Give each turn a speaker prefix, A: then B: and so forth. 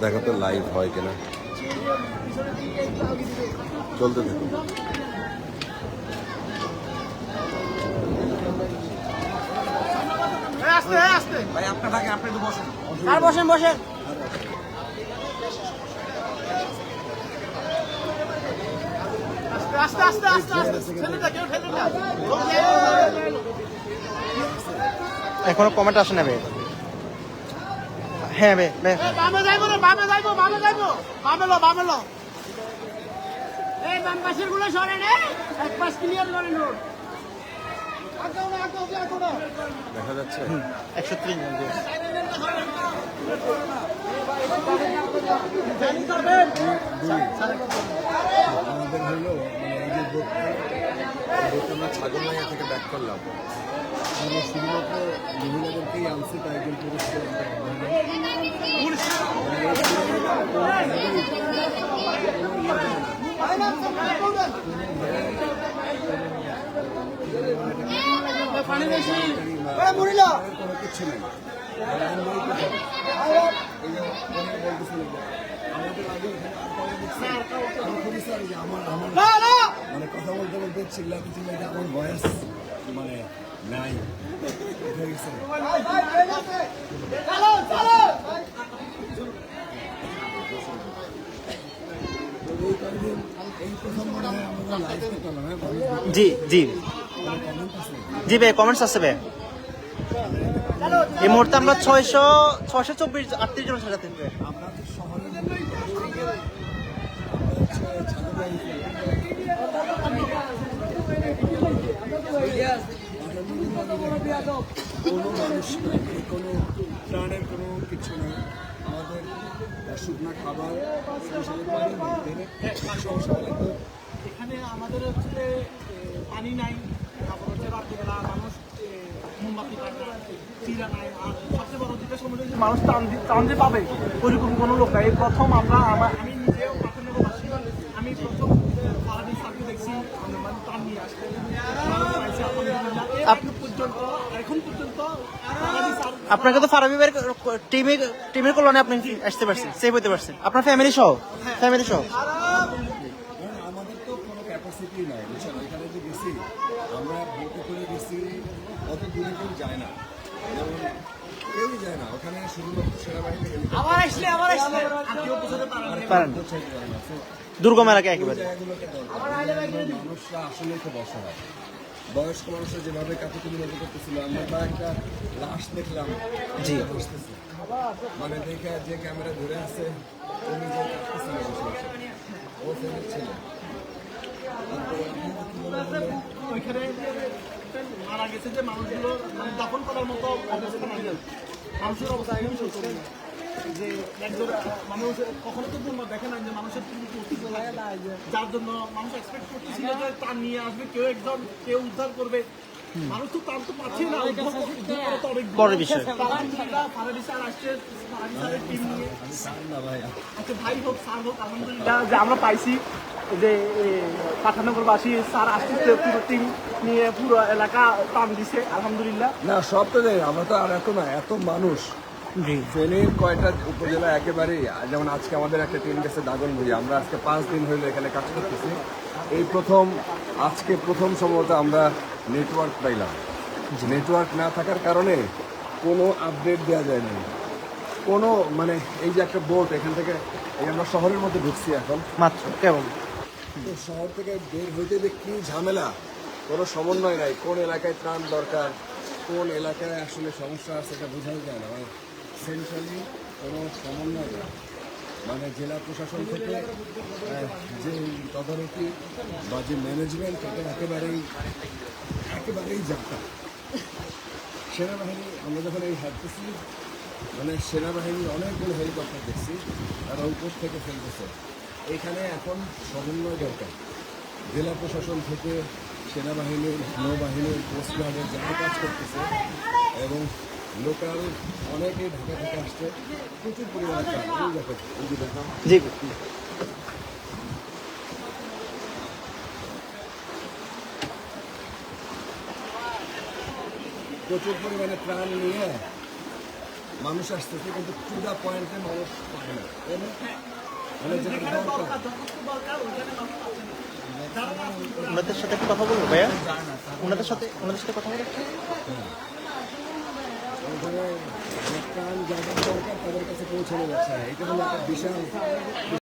A: দেখো তো লাইভ হয় কিনা। চলতে থাকো।
B: ভাই আপনার ভাগে আপনি একটু বসুন।
C: আর বসেন বসেন।
D: আস্তে আস্তে আস্তে আস্তে ছেলেটা কেউ
C: এখনও কমেন্ট আসে না বে হ্যাঁ বে বে।
D: বামে যাইবো রে বামে যাইবো বামে যাইবো। বামে লো বামে লো। এই বাম পাশেরগুলো সরে নে। এক পাশ ক্লিয়ার করে না।
A: দেখা যাচ্ছে।
C: একশো ত্রিশ
A: আমাদের হলো আমরা ছাগলনাইয়া থেকে ব্যাক করলাম আমরা শুধুমাত্র মহিলাদেরকেই আনছি কিছু নেই আমার আমার চিল্লাতে চিল্লাতে আমার ভয়েস মানে নাই।
C: জি জি। জি ভাই কমেন্টস আছে বে এই মুহূর্তে আমরা ছয়শো ছয়শো চব্বিশ আটত্রিশ জন সাজাতে হবে
A: আমরা তো শহরের মধ্যে আমরা হচ্ছে ছাত্রবাড়ি কোনো মানুষ নাই কোনো প্রাণের কোনো কিছু নেই। আমাদের শুকনা খাবার
D: এখানে আমাদের হচ্ছে পানি নাই মানুষ মোমবাতি সবচেয়ে বড় মানুষ টান পাবে, ওইরকম কোনো লোক নাই। প্রথম আমরা আমি নিজেও প্রাথমিকবাসী আমি প্রথম দেখছি মানে টান নিয়ে আসতে মানুষ পাইছে, আলহামদুলিল্লাহ। এর আগে পর্যন্ত এখন পর্যন্ত সারাদিন সার্ক
C: আপনাকে তো ফারাবিবের টিমে টিমের কল্যাণে আপনি আসতে পারছেন সেভ হতে পারছেন। আপনার ফ্যামিলি সহ? ফ্যামিলি সহ?
A: আমাদের তো কোনো ক্যাপাসিটি নাই বুঝছেন ওইখানে যে গেছি আমরা বোটে করে গেছি অত দূরে কেউ যায় না যেমন কেউই যায় না ওখানে শুধুমাত্র সেনাবাহিনী
D: আবার আসলে আবার আসলে। কেউ বোঝাতে
C: পারেন। না।
A: পৌঁছাইতে পারে না। So,
C: দুর্গম এলাকা একেবারে
A: মানুষরা আসলে খুব অসহায়। বয়স্ক মানুষরা যেভাবে কাকুতি মিনতি করতেছিল আমরা তো একটা লাশ দেখলাম
C: জি।
A: মানে দেখে যে ক্যামেরা ধরে আছে ও যে বসে। ও ফেরত ছিল?
D: ওইখানে মারা গেছে যে মানুষগুলো মানে দাফন করার মতো অবস্থা মানুষের অবস্থা। যে একজন মানুষ কখনো তো তোমরা দেখে না যে মানুষের তুমি অস্তিত্ব লাগে না যার জন্য মানুষ এক্সপেক্ট করতেছিল যে তার নিয়ে আসবে কেউ একজন কেউ উদ্ধার করবে। মানুষ তো তার তো পাচ্ছে না উদ্ধার করা- উদ্ধার করা তো অনেক দূর।
C: বিষয়।
D: স্যার আসছে ফারাবি স্যারের টিম নিয়ে
A: না ভাই
D: আচ্ছা ভাই হোক স্যার হোক আলহামদুলিল্লাহ যে আমরা পাইছি যে পাঠানগরবাসী স্যার আসতেছে পুরো টিম নিয়ে পুরো এলাকা টান দিছে আলহামদুলিল্লাহ।
A: না সব তো আমরা তো আর এত না এত মানুষ। ফেনীর কয়টা উপজেলা একেবারেই যেমন আজকে আমাদের একটা টিম গেছে দাগনভূঞা আমরা আজকে পাঁচ দিন হইল এখানে কাজ করতেছি। এই প্রথম আজকে প্রথম সম্ভবত আমরা নেটওয়ার্ক পাইলাম। নেটওয়ার্ক না থাকার কারণে কোনো আপডেট দেওয়া যায় না কোনো মানে এই যে একটা বোট এখান থেকে এই আমরা শহরের মধ্যে ঢুকছি এখন।
C: মাত্র কেমন
A: তো শহর থেকে বের হইতে যে কি ঝামেলা কোনো সমন্বয় নাই কোন এলাকায় ত্রাণ দরকার কোন এলাকায় আসলে সমস্যা আছে এটা বোঝানো যায় না সেন্ট্রালি কোনো সমন্বয় মানে জেলা প্রশাসন থেকে যে তদারকি বা যে ম্যানেজমেন্ট এটা একেবারেই একেবারেই যাত্রা সেনাবাহিনী, আমরা যখন এই হাঁটতেছি মানে সেনাবাহিনীর অনেকগুলো হেলিকপ্টার দেখছি, তারা উপর থেকে ফেলতেছে। এখানে এখন সমন্বয় দরকার। জেলা প্রশাসন থেকে সেনাবাহিনীর, নৌবাহিনীর কোস্টগার্ডের যারা কাজ করতেছে এবং লোকাল অনেকে ঢাকা থেকে আসছে। প্রচুর পরিমাণে প্রচুর পরিমাণে প্রাণ নিয়ে মানুষ আসতেছে কিন্তু ক্ষুদা পয়েন্টে মানুষ পাবে না মানে
D: মানে
C: ওনাদের সাথে কথা বলব ভাইয়া? ওনাদের সাথে ওনাদের সাথে কথা বলব?
A: হ্যাঁ। এখানে প্রাণ যাদের তাদের কাছে পৌঁছানো যাচ্ছে হ্যাঁ, এটা হলো একটা বিশাল